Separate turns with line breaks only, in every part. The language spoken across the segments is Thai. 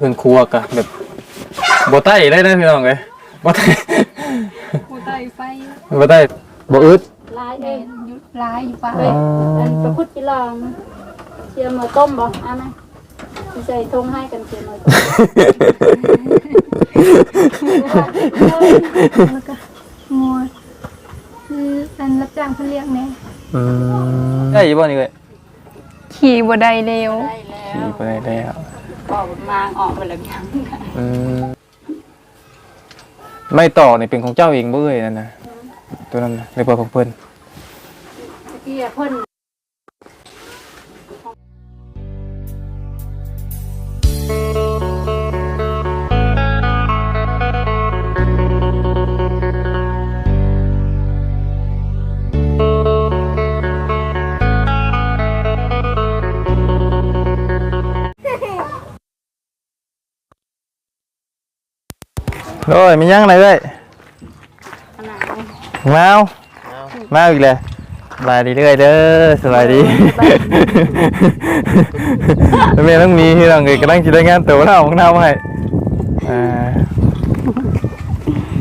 เพิ่นครัวกะแบบบ่ใต้ได้นะพี่น้องเอ้ยบ่ใต้
กูใต้ไฟ
บ่ใต้บ่อึด
ลาย
แด
เอ้ย
นยุดร้ายอยู่ป่ะ
เฮ้ยอันประพุทธกิลองเชียร์มาต้มบ่เอาไหมใส่ทงให้กันเชียร์มาต้ม
แล้วก็งัวคืออันรับจ้างเขาเรียกแน่
อืมได้อยู่บ่นี่เอ้ย
ขี่บ่ได้เร็ว
ได้แล้ว
นี่บ่ได้แล้ว
ปอกมางออกไปแล้วยัง
อืมไม่ต่อนี่เป็นของเจ้าเองบ่เอ้ยนั่นนะตัวนั้นน่ะในบ่ของเพิ่น
ที่เพ่น
โอ้ยมียังอะไรเอ้ย
ขนาด
มาเอามาอีกเลยสบายดีเรื่อยเด้อสบายดีแล้วแม่ต้องมีที่เราเงยกำลังจะได้งานตัวเราของเราให้อ่า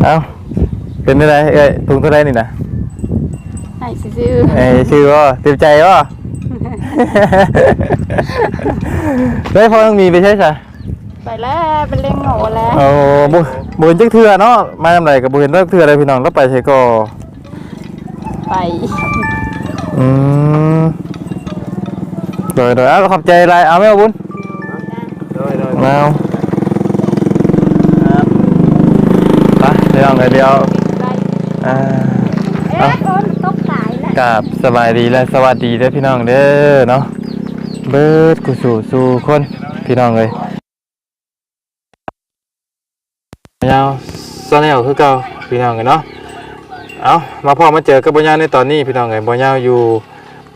เอาเป็นอะไรเอ้ยถุงเท่าไรนี่นะ
ให้ซื้อ
เอ้ยชื่อว่าเต็มใจว่าได้พอต้องมีไปใช่ไหม
ไปแล้วเป็นเล่งโง่แล้ว
โอ้บุ บุญจักเทือเนาะมาทำไรกับบุญจักเทืออะไรพี่น้องแล้วไปใช่ก็
ไป
อืมโดยโดยเอาขอบใจอะไรเอาไหมเอาบุญมาเอาไปเดี๋ยวเดี๋ยวอ่า
เอ๊ะคนตกสายแล้ว
กับสบายดีและสวัสดีเด้อพี่น้องเด้อเนาะเบิดกูสู่สู่คนพี่น้องเลย ยาวซอนแนวคือเก่าพี่น้องเลยเนาะเอามาพ่อมาเจอกับบ่ยาวในตอนนี้พี่น้องเลยบ่ยาวอยู่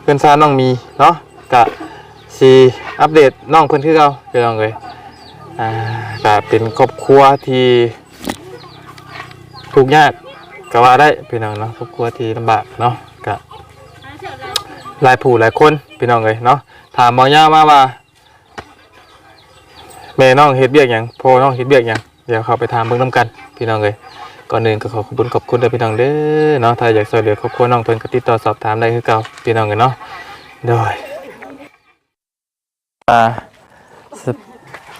เพื่อนซานน้องมีเนาะกะสีอัปเดตน้องเพิ่นคือเก่าพี่น้องเลยอ่ากะเป็นครอบครัวที่ทุกยากก็ว่าได้พี่น้องเนาะครอบครัวที่ลำบากเนาะกะหลายผู้หลายคนพี่น้องเลยเนาะถามหมอย่ามาว่าแม่น้องเฮ็ดเบียกหยังพ่อน้องเฮ็ดเบียกหยัง เดี๋ยวเขาไปถามเบิ่งนํกัน พี่น้องเลยก่อนอื่นก็ขอขอบคุณขอบคุณเด้อพี่น้องเด้อเนาะถ้าอยากช่วยเหลือครอบครัวน้องเพิ่นก็ติดต่อสอบถามได้คือเก่าพี่น้องเลยเนาะโดยอ่าส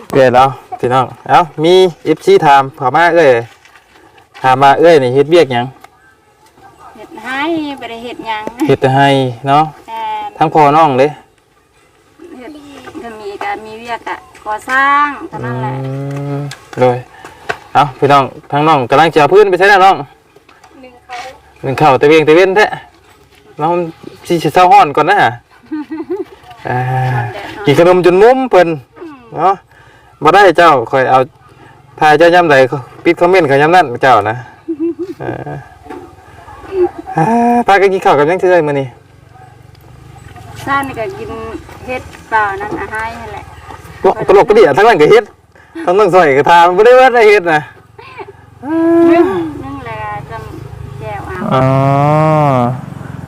เปลี่ยนแล้วพี่น้องเอ้ามี FC ถามเข้ามาเอ้ยถามมาเอ้ยนี่เฮ็ดเบียกหยัง
เห็ดให้ไปได้เห็ดหยัง
เฮ็ดแต่ให้เนาะ
แต่
ทั้งพ่อน้องเลย
เห็ดก็มีก็มีเวียกอะก่อสร้างเท่านั้นแหละ
อืมเลย เอาพี่น้องทั้งน้องกำลังจะเอาพื้นไปใช้แล้วน้อง
หนึ่งเขา
หนึ่งเข่าตะเวียงตะเวียนแท้น้องสิเศร้าห้อนก่อนนะฮะอ่ากินขนมจนมุ้มเพิ่นเนาะบ่ได้เจ้าคอยเอาถ่ายเจ้าย่ำใดปิดคอมเมนต์เขาย่ำนั่นเจ้านะเอออ่าพากันกินข้าวกับยังเทื่อยมื้อนี้
สร้างนี่ก็กินเห็ดเปล่านั่นอาหารนั่นแหละ
โอ้ตลกก็ดีอะทั้งนั้นก็เฮ็ด ทั้งนั้นซอยก็ทาบ่ได้ว่าได้เฮ็ดนะ
นึ่งนึ่งแล้วก็จำแจวเอา
อ๋อ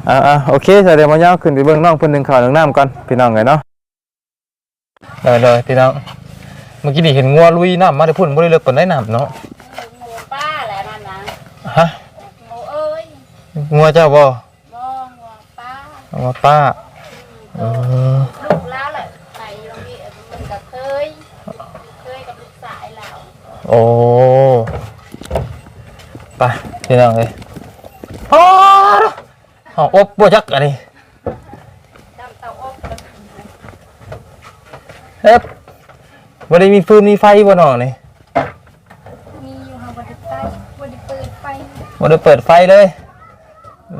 อ่าอ่าโอเคเดี๋ยวมาย่าขึ้นไปเบื้องน้องเพิ่นหนึ่งข่าวหนึ่งน้ำก่อนพี่น้องเลยเนาะเลยเลยพี่น้องเมื่อกี้นี่เห็นงัวลุยน้ำมาได้พุ่นบ่ได้เลิกปานได้น้ำเนาะ
หมูป้าแหละนั่นนะ
ฮะ
หมูเอ้ย
งัวเจ้าบ่
บ่หมูป้า
งัวป้าอืม
ลูกแล้วแหละไปโรงเรียนมันก็เคย เคยกับลูกสายเรา
โอ้ไปพี่น้องเลยโอ้ห้องอบบ่จักอันนี้
ดำเตาอบ
เฮ็บบ่ได้มีฟืนมีไฟบ่น้องนี่
มีอยู่ห่างบไดใต้บไดเปิดไฟ
บ่ได้เปิดไฟเลยอื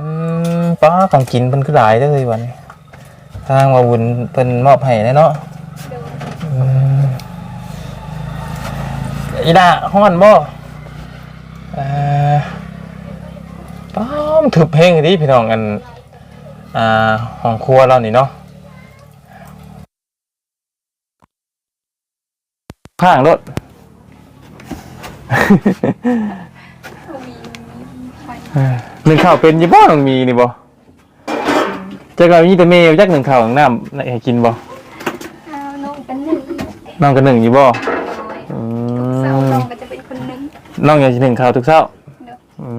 มป้าของกินเพิ่นคือหลายเด้อเฮ้ยวันนี้ทางว่าบุญเพิ่นมอบให้แน่เนาะอืม อีดาฮ้อนบ่เอ่อป้ามถึบเพลงดิพี่น้องกันอ่าห้องครัวเรานี่เนาะข้างรถหนึ่งข่าวเป็นอยี่บ่ต้องมีนี่บ่จะก็มีแต่เมย์จักหนึ่งข่าวของน้ำให้กินบ่
เอาน้องเป็นหนึ่ง
น้องก็หนึ่งอยู่บ่
น้อย
อื
เสาร์
ม
น้องก็จะเป็นคนห นึง
น้องอยากสิหนึ่งข้าวทุกเช้า
เด้อ
อื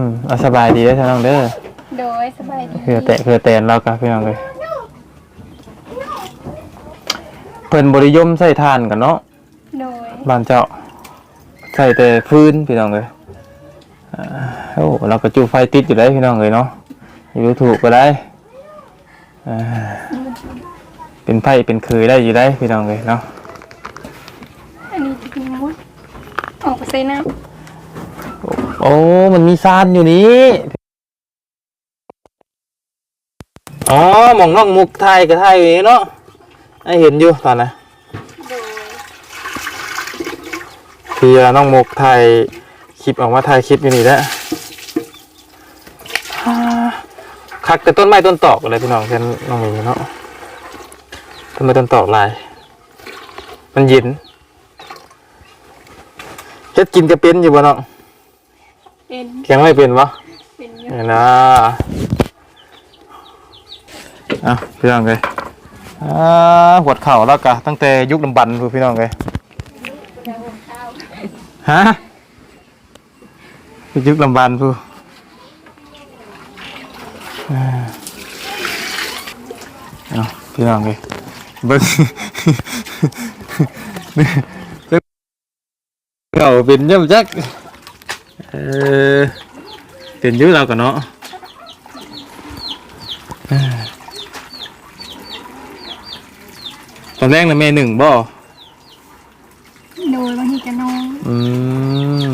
มเอาสบายดีเด้อท่านน้องเด้อ
โดยสบายดี
คือแตะคือแตนเรากับพี่น้องเลยเพิ่นบริยมใส่ทานกันเนาะ
โดย
บ้านเจ้าใส่แต่พื้นพี่น้องเลยอ่าโอ้เราก็จูไฟติดอยู่ได้พี่น้องเลยเนาะอยู่ถูกก็ได้อ่าเป็นไผ่เป็นเคยได้อยู่ได้พี่น้องเลยเนาะ
อันนี้จะเป็นมุด ออกไปใส่น้
โอ้มันมีซานอยู่นี้อ๋อหมองน้องมุกไทยกับไทยอยู่นี่เนาะไอเห็นอยู่ตอนนะำ
โดย
ที่น้องมุกไทยคลิปออกมาถ่ายคลิปอยู่นี่แหละอ่าคักแต่ต้นไม้ต้นตอกอะไรพี่น้องแค่นน้องหมีเนาะต้นไม้ต้นตอกลาย มันเย็น ดกินกระเป็นอยู่บ่น้อง
เป็น
เคียงไม่เป็นปะ
เป็นเย
เห็
อะ
นนะอะพี่น้องเลยอ่าหัวเข่าแล้วกะตั้งแต่ยุคลำบันพู้พี่น้องเลยฮะยุคลำบันพู้อ่าเอาพี่น้องเลยเบิ้ง เก่าเป็นย่ำจักเออเป็นอยื้อเรากันเนาะเอ้อตอนแรกนะแม่หนึ่งบ่
โดยบางทีก็น้อง
อืม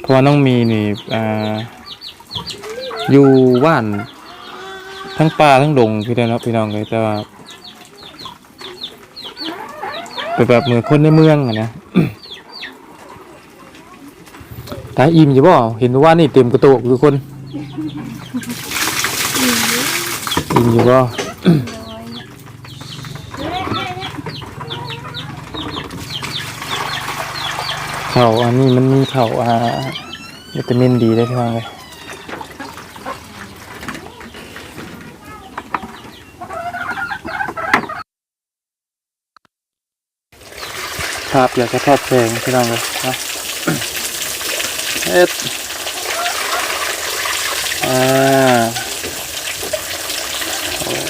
เพราะว่าน้องมีนี่อ่าอยู่บ้านทั้งป่าทั้งดงพี่น้องเนาะพี่น้องเลยแต่ว่า เป็นแบบเหมือนคนในเมืองอะนะตาอิ่มอยู่บ่เห็นว่านี่เต็มกระโตกทุกคนอิ่มอยู่บ่เข่าอันนี้มันมีเข่าอ่าวิตามินดีได้พี่น้องเลย ครับอยากจะทอดแพงพี่น้องเลยนะเอ็ดอ่า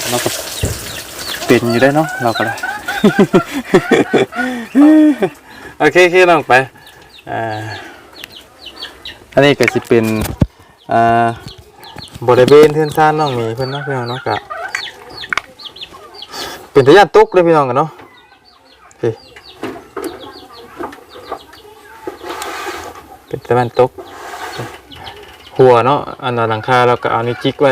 เราก็เป็นอยู่ได้เนาะเราก็ได้โอเคโอเคน้องไปอ่าอันนี้ก็จะเป็นอ่าบริเวณเทือนซ่านน้องมีเพื่อนเนาะพี่น้องเนาะกะเป็นทะยานตุกเลยพี่น้องกันเนาะ เป็นทะยานตก หัวเนาะอันนั้นหลังคาเราก็เอานี่จิกไว้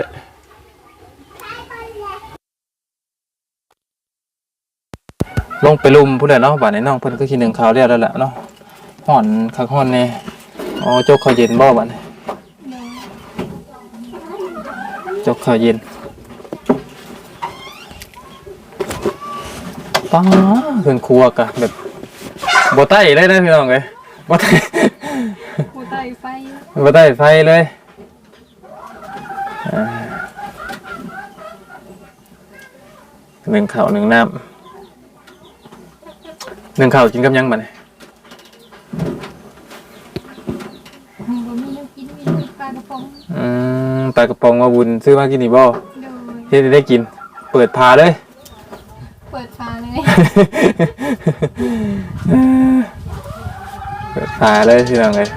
ลงไปลุมผู้ใดเนาะบ้านในน้องเพิ่นก็คิดหนึ่งข่าวเรียบแล้วแหละเนาะห่อนคักห่อนแน่อ๋อจกข้าวเย็นบ่บัดนี้จกข้าวเย็นป้าเพิ่นครัวกะแบบบ่ใต้เลยนะพี่น้องเอ้ยบ่ใต้
ผู้ใต้ไฟ
บ่ใต้ไฟเลยอ่าหนึ่งข้าวหนึ่งน้ำหนึ่งข้าวกินกับหยังบัดนี้
บ่มีน้ำกินมีน้ำปลากระป๋อง
อืมปลากระป๋องมาบุญซื้อมากินนี่บ่
โดย
เฮ็ดให้ได้กิน เปิดพาเลย
เปิดฝาเลย
เปิดพาเลยพี่น้องเลย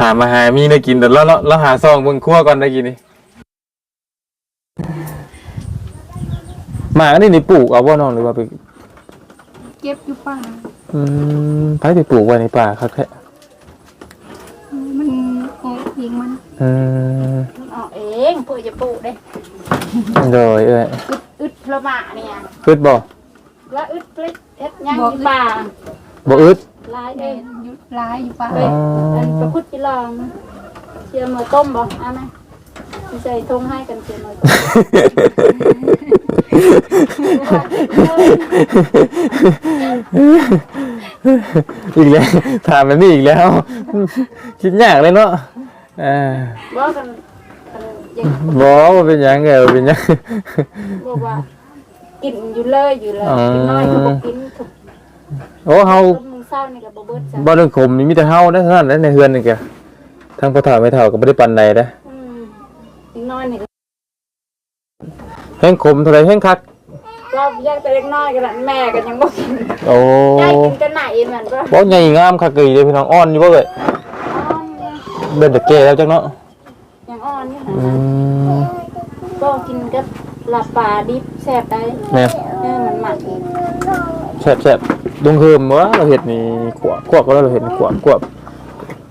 ถามมาหามีได้กินแต่แล้วแล้วแล้วหาซองเบิ่งครัวก่อนได้กินนี่หมาอันนี้นี่ปลูกเอาบ่น้องหรือว่าไป
เก็บอยู่ป่า
อืมไผไปปลูกไว้ในป่าครับแท้
มันออกเองมัน
อืม
มันออกเองเพื่อจะปลูกเด้
โดยเอ้ย
อึดอึดพระมาเนี่ย
อึดบ่
แล้วอึดเล็กเฮ็ดยังอยู่ป่า
บ่อึด
ลาย
แด
เด้
ดหยุดร้ายอยู่ป่า
เฮ้ยอันประพุทธจิลองเชียร์มาต้มบ่เอาไหมสิใส่ทงให้กันเชียร์มาต้ม
อีกแล้วถามแบบนี้อีกแล้ว คิดยากเลยเนาะเออ
ว่ากันกันยัง
บ่ว่าเป็นหยังไงว่าเป็นหยัง
บอกว่ากินอยู่เลยอยู่เลยกินน้อยก็บ่กินถูก
โอ้เฮา
ต้นมึง เศร้านี่ก็บ่เบิดจ้ะ
บ่เรื่องขมนี่มีแต่เฮาเด้อเท่านั้นแหละในเฮือนนี่แกทั้งพ่อเฒ่าแม่เฒ่าก็บ่ได้ปานใดเด้อ
อืมอีกน้อยนี่ก็
แห้งขมเท่าไรแห้งคัก
ว่าแยกแต่เล็กน้อยกันละแม่ก็ยังบ่กิน
โอ้
ยายกินแต่ไหนเหมือนว่า
บ่ใหญ่งามคักเลยเด้อพี่น้องอ่อนอยู่บ่เอ้ย
อ่อนเนี่ย
เบิ่นตะแก่แล้วจังเนาะ
ยังอ่อนอยู่
อื
นะ
ม
ก็กินกับลาบปลาดิบแซ่บได้
แม่
เออมันหมักอีก
แซ่บๆ ดงเฮิมบ่เราเฮ็ดนี่ขวบขวบก็เราเฮ็ดนี่ขวบขวบ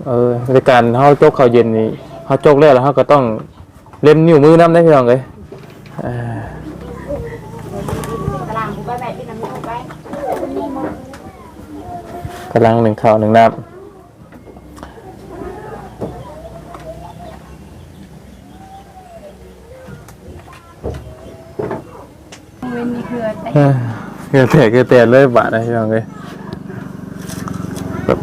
เออในการเฮาจกข้าวเย็นนี่เฮาจกแล้วแล้วเฮาก็ต้องเล็มนิ้วมือนำได้พี่น้องเอ้ยเออ
ตารางกูไปแบบที่น้ำมันไป
กำลังหนึ่งข้าวหนึ่งน้ำ
เว้นนี่คือแต่
เอ้ย เกลือแตกเกลือแตกเลยบาดนะพี่น้องเลยแบบ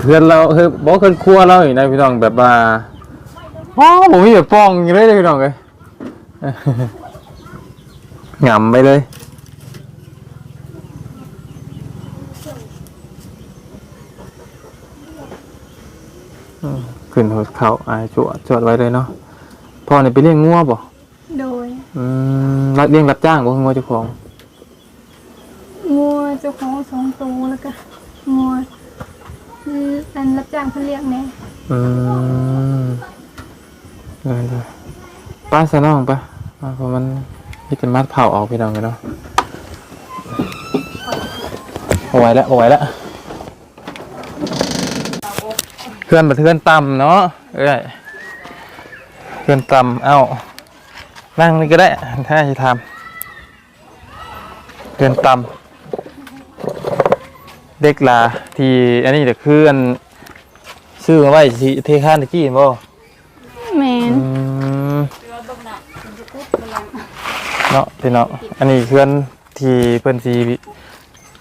เพื่อนเราเฮ้ยบอกเพื่อนครัวเราอีกนะพี่น้องแบบว่าอ๋อผมมีแบบป้องอยู่เลยพี่น้องเลยหงำไปเลยอืมขึ้นหัวเข่าอายจวดจวดไว้เลยเนาะพ่อเนี่ยไปเลี้ยงงัวบ่
โดย
อืมรับเลี้ยงรับจ้างบ่งัวเจ้าของ
งัวเจ้าของ สองตัวแล้วก็งัวคืออันรับจ้างเพิ่นเลี้ยงแน่
อืมเลยเลยป้าสนองปะอ่าเพราะมันนี่เป็นมัดเผาออกพี่น้องกันเนาะเอาไว้แล้วเอาไว้แล้วเพื่อนมาเพื่อนต่ำเนาะเอ้ยเพื่อนต่ำเอ้านั่งนี่ก็ได้ถ้าจะทำเพื่อนต่ำ เด็กลาที่อันนี้เดี๋ยวคืออันซื้อมาไว้ที่เทคานตะกี้เห็นบ่
แม่น
อืม
เรือบึกน่ะมันจะปุ๊บมันยัง
เนาะพี่น้องอันนี้เพื่อนที่เพื่อนที่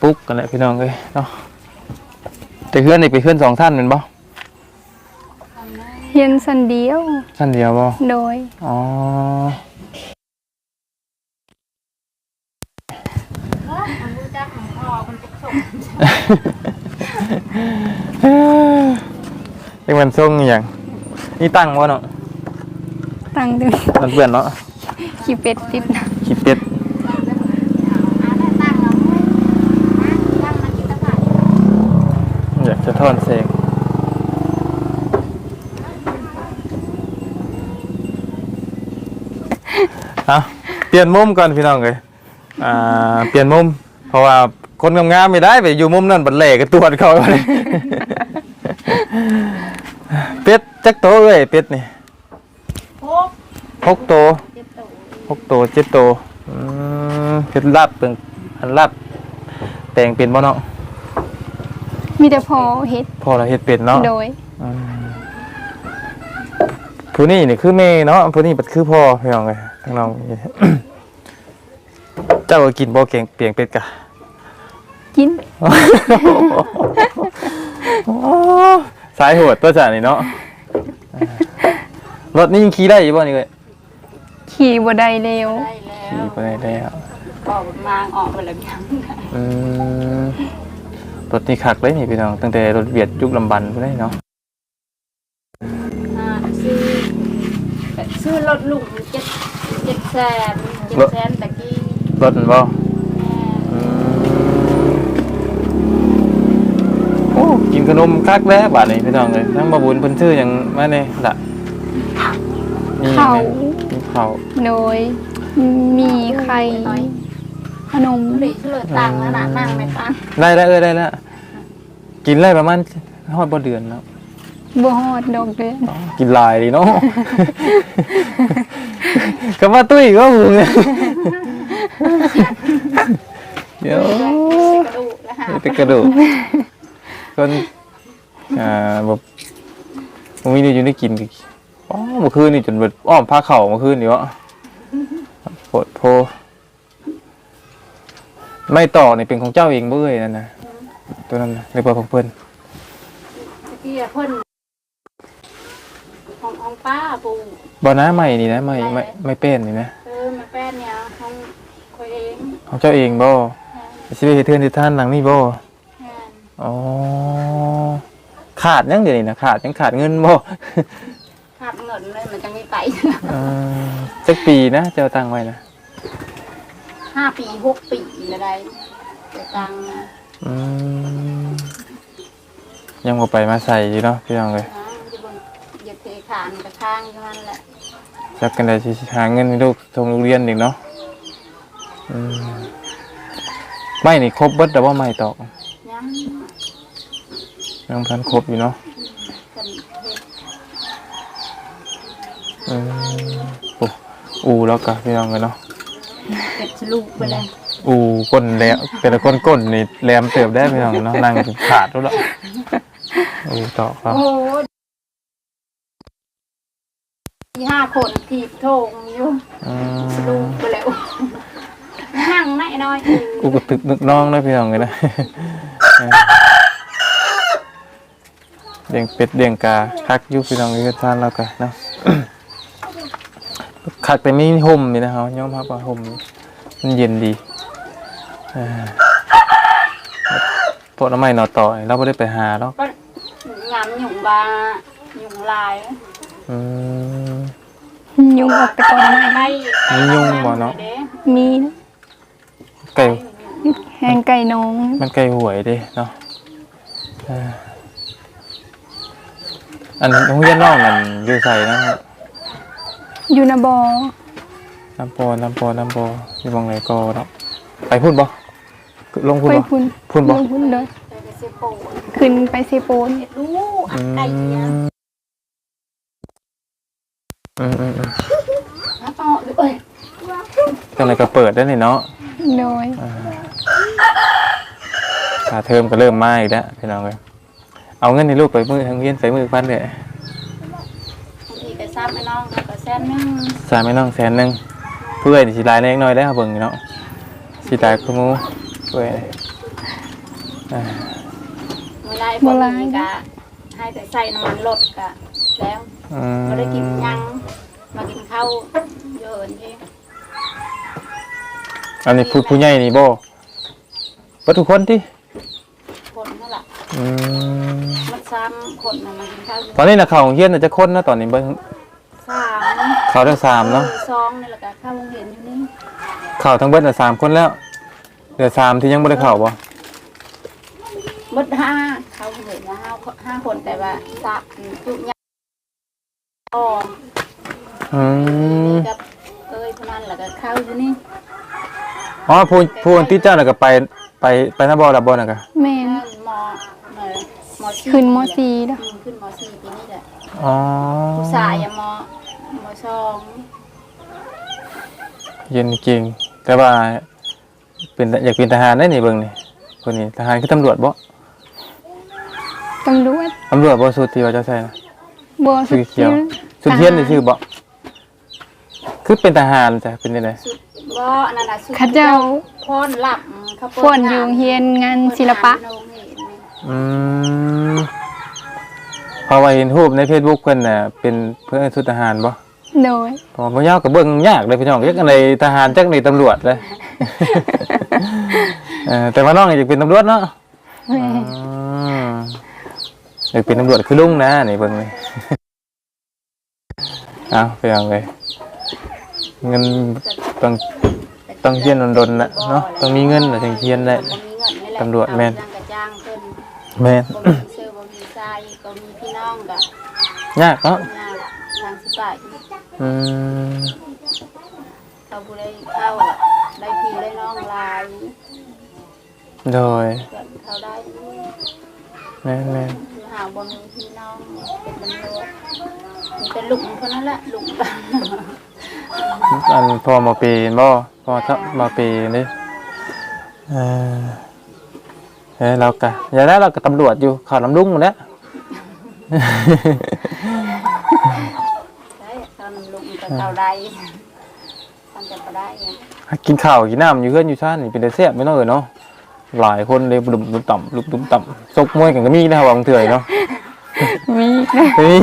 ปลุ๊กกันแหละพี่น้องเอ้ยเนาะแต่เพื่อนนี่เป็นเพื่อนสองท่านเป็นบ่
เฮียนสันเดียว
ท่านเดียวบ่
โดย
อ๋อ
มันรู้จักของพ่อมันจะ ส่ง
เรียกมันส่งอหย่างนี่ตั้งบ่เนาะ
ตั้งดึง
มันเพื่อนเนาะ
ขี้เป็ดติดนะ
ขี้เป็ดอยากจะทอนเสงเอาเปลี่ยนมุมก่อนพี่น้องเอ้ยอ่าเปลี่ยนมุมเพราะว่า คนงามๆไม่ได้ไปอยู่มุมนั่นบัดเหล่ก็ตรวจเขาเลยเป็ดจักโตเอ้ยเป็ดนี่
โคก
หกโต
เจ็บตัว
หกโตเจ็ดโตอืมเป็ดลาบเป็นอันลาบแปลงเป็นบ่เนาะ
มีแต่พอเฮ็ด
พอเราเฮ็ดเป็นเนาะ
โดย
อืมผู้นี้นี่คือแม่เนาะผู้นี้เป็นคือพ่อพี่น้องเลยทั้งน้องนี่เจ้าก็กินบ่เก่งเปลียงเป็ดกะ
กิน
สายโหดตัวจ่านี่เนาะรถนี่ยังขี่ได้อยู่บ่นี่เว้ย
ขี่บ่ได้เร็ว
ได้แล้ว
ขี่ไปได้แล้ว
ออกมางออกไปแล้วยัง
อืมรถนี่คักเลยนี่พี่น้องตั้งแต่รถเบียดยุคลำบันพุ่นเลยเนาะ
อ่าซื้อซื้อรถลุงเจ็ดเจ็ดแสนเจ็ดแสนตะกี้
รถมันบ่
แม่
อืมโอ้ กินขนมคักแล้วบาดนี้พี่น้องเลยทั้งบ่บุญเพิ่นชื่อหยังมาเนี่ยล่ะนี่
ข้าว
มีข้าว
โดยมีไข่ขนม
หรือเฉลยตังค์แล้วนะนั่งไม่ตังค์
ได้แล้วเอ้ยได้แล้วกินได้ประมาณฮอดบ่เดือนแล้ว
บ่ฮอดดอกเดือน
กินหลายดีเนาะ ก็มาตุ้ยก็มึงเนี่ยเดี๋ยว
กระดูกแล้วหา
ไปกระดูก คนอ่าแบบมึงมีนี่อยู่ได้กินดิอ๋อเมื่อคืนนี่จนแบบอ้อมผ้าเข่าเมื่อคืนนี่วะโปวดโพ ไม่ต่อนี่เป็นของเจ้าเองเบ้ยนั่นนะตัวนั้นนะเรียกว่าของเพื่อน
ตะกี้เพิ่นของห้องป้าปู
บ่นะใหม่นี่นะใหม่ไม่ไม่เป็นนี่นะ
เออมาแป้นเนี่ยห้องคอยเอง
ของเจ้าเองบ่สิไปเฮ็ดเทือนที่ท่านหลังนี้บ่
งาน
อ๋อขาดยังเดี๋ยวนี้นะขาดยังขาดเงินบ่
ขาดเงินเลยมันจะไม่ไป
เออจักปีนะเจ้าตังไว้นะ
ห้าปีหกปีอะไรเดี๋ยวตังค์นะ
อืมยังบ่ไปมาใส่อยู่เนาะพี่น้องเอ้ย
อ่ามันจะบนเหยียดเทขานกระข้างเท่านั้นแหละ
จักกันได้สิหาเงินให้ลูกส่งโรงเรียนอีกเนาะอืมไม่นี่ครบเบิดแต่ว่าไม่ตอก
ยัง
ยังพันครบอยู่เนาะ
กันเฮ็ด
อืมโอ้อูแล้วกะพี่น้องกันเนาะ
เก็บสลูกไปเลย
อูก้นแหลมแต่ละคนก้นนี่แหลมเติบได้พี่น้องเนาะนั่งขาดแล้วล่ะอูต่อครับ
โอ้โหมีห้าคนถีบโถงอยู่
อืม
สลูกไปแล้วห่างไม่น้อย
อูกระตึกนึกน้องได้พี่น้องเลยนะ เออเลี้ยงเป็ดเลี้ยงกาคักอยุพี่น้องอยู่ทานแล้วกันเนาะคักแต่ไม่ห่มนี่นะเฮาย่อมรับว่าห่มมันเย็นดีเออพวกน้ำไม้หนอต่อยเราไม่ได้ไปหาหรอก
ก็งามหยุ่งบาหยุ่งลาย
อืม
ยุงออกแต่ก่อนไม่
ไล่
มียุ่งบ่เนาะ
ด้
มีนะ
ไก่
แหงไก่น้อง
มันไก่หวยเดิเนาะเอออันโรงเรียนนอกนั่นอยู่ใส่นะ
อยู่นะบอ
น้ำปอน้ำปอน้ำปออยู่บางไหนก็เนาะไปพูดบ่ลงพูด
ไป
บ่
พุ่น
พูดบ่
ลงพุ่นเลย
ไปกระเซโปน
ขึ้นไปเซโปน
รู้
อืม
ไก่เนี่ย
อืมอืมอืม
อ๋อเอ้ย
จังไรก็เปิดได้นี่เนาะ
โดย
ค่าเทอมก็เริ่มมาอีกแล้วพี่น้องเลย เอาเงินในลูกไปมือทางเรียนใส่มือพันเลย
บางทีก็ซ้ำไอ้น้องเขาก็แซนนึง
สามไม่น้องแสนหนึ่งเพื่อนสิลายเล็กน้อยได้ครับเบิ่งเนาะสิลายคือหมูเพื่อนอ่า
เมื่อไรพวกนี้ก็ให้แต่ใส่น้ำมันรถก็แล้ว
อืม
ก็ได้กินยังมากินข้าวเยอะที่
อันนี้ผู้ผู้ใหญ่นี่บ่บ่ทุกคนติ
คนนั่นแหละ
อืม
มันซ้ำคนน่ะมากินข้าวอยู่
ตอนนี้นะเขาของเฮียนน่ะจะคนนะตอนนี้เบิ่ง
สาม
เขาทั้งสามเนาะ
ออสองนี่แหละก็ข้าวโรงเรียนอยู่นี่
เขาทั้งเบิดน่ะสามคนแล้วเหลือสามที่ยังบ่ได้เข้าบ่
หมดห้าเขาโรงเรียนละห้าห้าคนแต่ว่าสามจุยาอ๋อ
อืม
กับเอ้ยพนันแล้วก็ข้าวอยู่นี่
อ๋อผู้ผู้ที่เจ้าน่ะก็ไปไปไปนะบ่ล่ะบ่น่ะก็
แม่น
นั่นมอเอ่อ มอสี่
ขึ้นมซีเด้อ
อืมขึ้นมอสี่ปีนี้แหละ
อ๋อ
ผู้ชายอะมอมอสอง
เย็นจริงแต่ว่า เป็นอยากเป็นทหารได้นี่เบิ่งนี่คนนี้ทหารคือตำรวจบ่
ตำรวจ
ตำรวจบ่สุดที่ว่าเจ้าใส่นะ
บอ
ชื่อเขียว สุดเทียนนี่ชื่อบ่คือเป็นทหารจ้ะเป็นจังได
สุดบ่อันนั้นน่ะสุด
ข้าเจ้า
พรหลับเขา
ฝนอยู่เฮียนงานศิลปะ
อืมเพราะว่าเห็นรูปใน Facebook เพิ่นน่ะเป็นเพิ่นสุดทหารบ่
โดย
เพราะว่าบ่ยาวก็เบิ่งยากเลยพี่น้องจักอันใดทหารจักอันใดตำรวจเลย เออแต่ว่าน้องอยากเป็นตำรวจเนาะ
แม่
อืมอยากเป็นตำรวจคือลุงนะนี่เบิ่งเลยเอาไปเอาเลยเงินต้องต้องเฮียนดนๆนะเนาะต้องมีเงินน่ะถึงเฮียนได้ ตำรวจแม่น
กระจ้างเพิ่น
แม่น
บ่มีเสื้อบ่มีทรายบ่มีพี่น้องก็
ยากเนาะ
ยากทางสิบาท
อืม
เขาผู้ได้เข้าอะได้พี่ได้น้องหลาย
โดย
เกิดเขาได้
แม่นแม่น
คือหาบ่มีพี่น้องเป็นตำรวจมีแต่ลุงเท่านั้นแหละลุง
อันพ่อมาปีนบ่พ่อทับมาปีนดิเออ เฮ้ยเรากะอย่าได้เราก็ตำรวจอยู่เข่าวลำลุงหมดแล้ว
ใช่ตอนลุงกับเขาได้ทำจะบ่ได้ไง
กินข้าวกินน้ำอยู่เพื่อนอยู่ชาตินี่เป็นได้แซ่บไม่น้อยเนาะหลายคนเลยดุมดุมต่ำลุมดุมต่ำซกมวยกันก็มีนะครับบางเถื่อยเนาะ
มี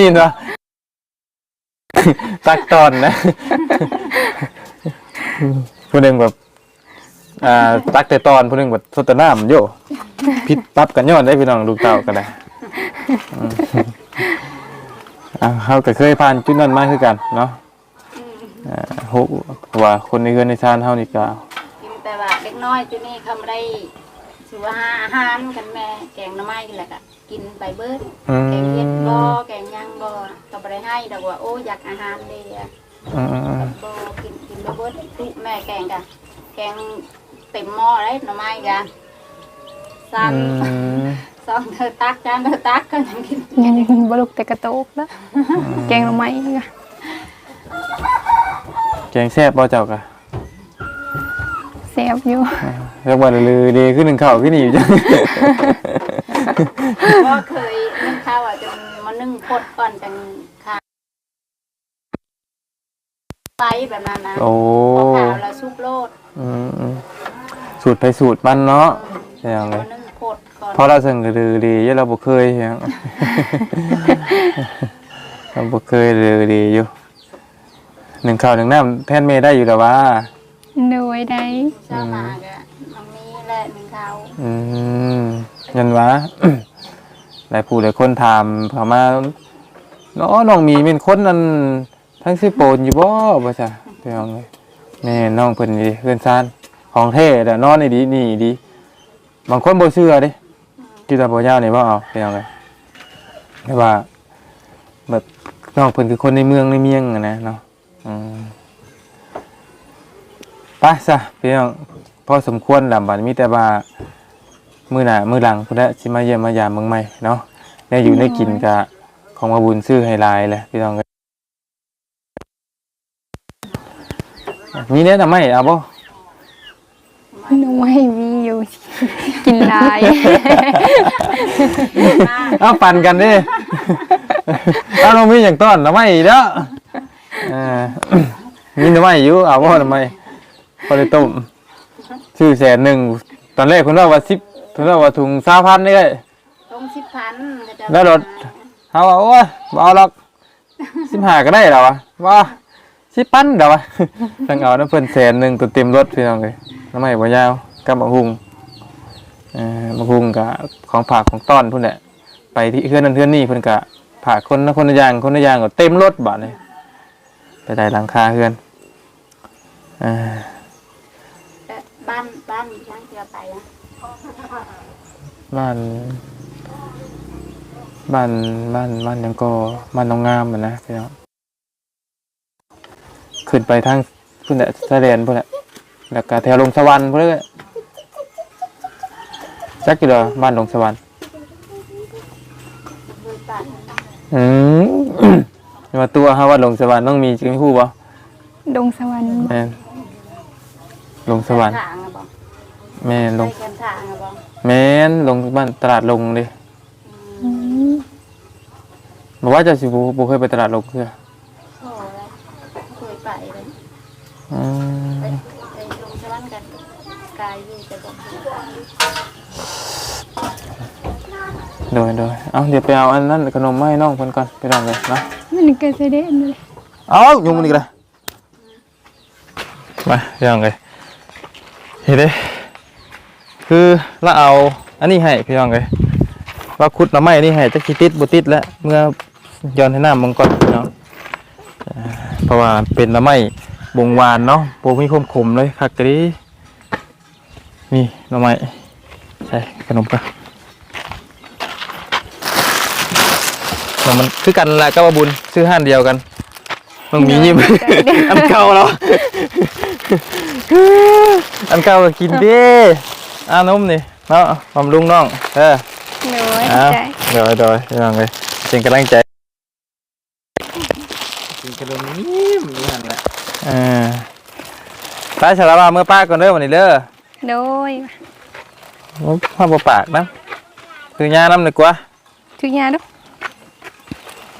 นี่นะตักตอนนะ ผู้หนึ่งแบบ อ่าตักแต่ตอนผู้หนึ่งแบบสดแต่น้ำโยพิษปั๊บกันย้อนได้พี่น้องลูกเต่ากันได้อืมอ่าเขาก็เคยผ่านจุดนั้นมาคือกันเนาะอ่าฮุว่าคนในเรือนในชานเฮานี่ก็
กินแต่ว่าเด็กน้อยที่นี่เขาไม่ได้ถือว่าหาอาหารกันแม่แกงหน้ำไม้กันแหละก็กินไปเบิด
อืม
แกงเห็ดบ่แกงหยังบ่ก็บ่ได้ให้ดอกว่าโอ้อยากอาหารเด้อะ
อืมอืมอืม
บ่กินกินบ่เบิดตุแม่แกงกะแกง เต็มหม้อเลยหน่อไม้กะซ้ำ
อืม
สองเธอตักจานเธอตักก็ยังกิน
ยังบลุกแต่กระโตกแล้วแกงหน่อไม้ก็
แกงแซ่บบ่เจ้ากะ
แซ่บอยู่
เรียกว่าลือดีขึ้นหนึ่งเข่าขึ้นอีกจัง
ก็เคยนึ่งข้าวอะจนมานึ่งพดก่อนจังค่ะไปแบบนั้นนะ
โอ้
พอข้าวแล้วซุปโลด
อืมอืม สูตรไปสูตรมันเนาะใช่ยังไง
มานึ่งพดก่อน
เพราะเราสั่งกระดือดีอยู่เราบ่เคยเฮียงเราบ่เคยดือดีอยู่หนึ่งข้าวหนึ่งน้ำแทนเมย์ได้อยู่แต่ว่า
โดยได้
เช้ามากะมันมีแหละหนึ่งข้าว
อืมยันวะ หลายผู้หลายคนถามเขามาเนาะน้องมีเป็นคนนั้นทั้งสิโปนอยู่บ่บ่จ้ะเดี๋ยวไงแม่น้องเพิ่นนี่เพื่อนซาน ของเท่แต่นอนนี่ดีนี่ดี บางคนบ่เชื่อด้ที่ตาบ่ยาวนี่บ่เอาเดี๋ยวไงแต่ว่า แบบนองเพิ่นคือคนในเมืองในเมียงอะนะเนาะอืมไปซะพี่น้องพอสมควรล้วบัดมีแต่ว่ามือหน้ามือหลังพุ่นละสิมาเยี่ยมมายามเมืองใหม่เนาะได้อยู่ได้กินกะของมาบุญซื้อให้ลายแหละพี่น้องเอ้ยมีแนะนำไมเอาบ่
หน่อไม้มีอยู่ กินหลาย
เอาปั่นกันดิเอาเรามีอย่างต้อนทำไมเด้อเออมีทำไมอยู่เอาบ่ทำไมพอได้ต้มชื่อแสนหนึ่งตอนแรกคุณว่าว่าสิบคุณว่าว่าถุงสามพันนี่เลย
ต้มสิบพันก็จะ
แล้วรถ เขาว่าโอ้ยบ่เอาหรอกสิบห้าก็ได้แล้ววะว่าสิบพันเดี๋ยววะตั้งเอาน้ำเพิ่นแสนหนึ่งตัวเต็มรถพี่น้องเลย น้ำไม่บ่ยาวกับมะฮุงเอ่อมะฮุงกับของฝากของต้อนพุ่นแหละไปที่เพื่อนนั่นเพื่อนนี่เพิ่นกะผากคนละคนละอย่างคนละอย่างก็เต็มรถบัดเลยไปได้หลังคาเพื่อนเอ่อ
บ้านบ้านช่างเกลือไปนะ
บ้านบ้านบ้านบ้านหยังก็บ้านน้องงามอะนะพี่น้องขึ้นไปทางพุ่นแหละสะแดนพุ่นแหละ แล้วก็แถวลงสวรรค์พุ่นเลยจักกี่ดอบ้านลงสวรรค์
เคยตัด
อืมมาตัวฮะว่าลงสวรรค์ต้องมีจริงคู่บ่
ดงสวรรค์
แม่นลงสวรรค์
ทางอะบอก
แม่นล
ล
ง
งกันทางอะบอก
แม่นลงบ้านตลาดลงดิ
อืม
บอกว่าเจะสิบ่บ่เคยไปตลาดลงเพื่อ
โอ้ยเคยไปเลย
อืม
ไปไปลงสวรรค์กัน กายอยู่แต่บอกเคย
โดยโดยเอาเดี๋ยวไปเอาอันนั้นขนมมาให้น้องเพิ่นก่อนไปลองเลยเนาะ
มันก็จะได้อันนี้เลย
เอายุงมันอีกแล้วมายังไงเห็นเด้คือเราเอาอันนี้ให้พี่น้องเลยว่าขุดหน่อไม้นี่ให้จักสิติดบ่ติดแล้วเมื่อย้อนให้น้ำมันก่อนพี่น้องเอ่อเพราะว่าเป็นหน่อไม้บงหวานเนาะบ่มีความขมเลยคักกะดี นี่หน่อไม้ใส่ขนมกันแล้วมันคือกันแหละก็ว่าบุญซื้อห้านเดียวกันต้องมียิ้มอันเก่าแล้วอันเก่าก็กินดิอ่านมนี่เนาะบำรุงน้องเออ
โดย
เอา
ใจ
เดี๋ยวเดี๋ยวยังไงเป็นกำลังใจกินขนมยิ้มนี่นั่นแหละเออป้าฉลาบาเมื่อป้าก่อนเด้อวันนี้เด้อ
โดย
พ่อบ่ปากนะคือยาน้ำหนึ่งกว่า
ทุกอยางดู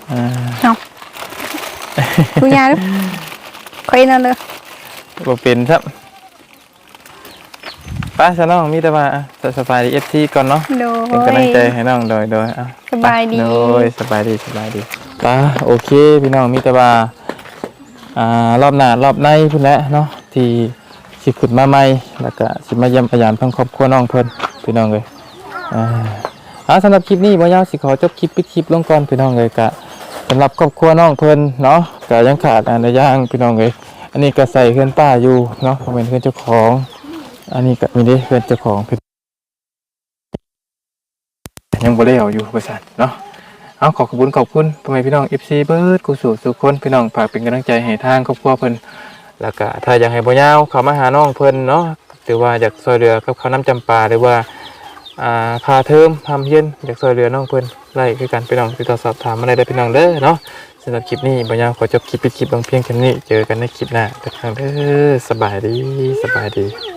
เออ
ทุกอยางดูคอยนั่นเลย
บ่เป็นครับป้าฉลาบมีแต่ว่าอะสบายดีเอฟซีก่อนเนาะ
โด
เป็นกำลังใจ
ย
ให้น้องโดยโดยอะ
สบายดี
โดยสบายดีสบายดีป้าโอเคพี่น้องมีแต่ว่าอ่ารอบหน้ารอบในพุ่นแหละเนาะที่ สิขึ้นมาใหม่แล้วก็สิมาเยี่ยมพยานทั้งครอบครัวน้องเพิ่นพี่น้องเลยอ่าเอาสำหรับคลิปนี้บ่ยาวสิขอจบคลิปปิดคลิปลงก่อนพี่น้องเลยกะสำหรับครอบครัวน้องเพิ่นเนาะก็ยังขาดอันใดอย่างพี่น้องเลยอันนี้ก็ใส่เฮือนป้าอยู่เนาะเพราะเป็นเฮือนเจ้าของ อันนี้ก็มีได้เฮือนเจ้าของพี่ยังบ่ได้เอาอยู่บริษัทเนาะเอาขอขอบคุณขอบคุณพ่อแม่พี่น้อง FC เบิร์ดกูสู่สุขคนพี่น้องฝากเป็นกำลังใจให้ทางครอบครัวเพิ่น แล้วก็ถ้าอยากให้บ่ยาวเขามาหาน้องเพิ่นเนาะหรือว่าอยากซอยเรือกับข้าน้ำจำปาหรือว่าอ่าคาเทอมทำเฮียนอยากซอยเรือน้องเพิ่นไล่คือกันพี่น้องติดต่อสอบถามอะไรได้พี่น้องเด้อเนาะสำหรับคลิปนี้บ่ยาวขอจบคลิปเป็นคลิปบางเพียงแค่นี้เจอกันในคลิปหน้าแต่ครั้งเด้อสบายดีสบายดี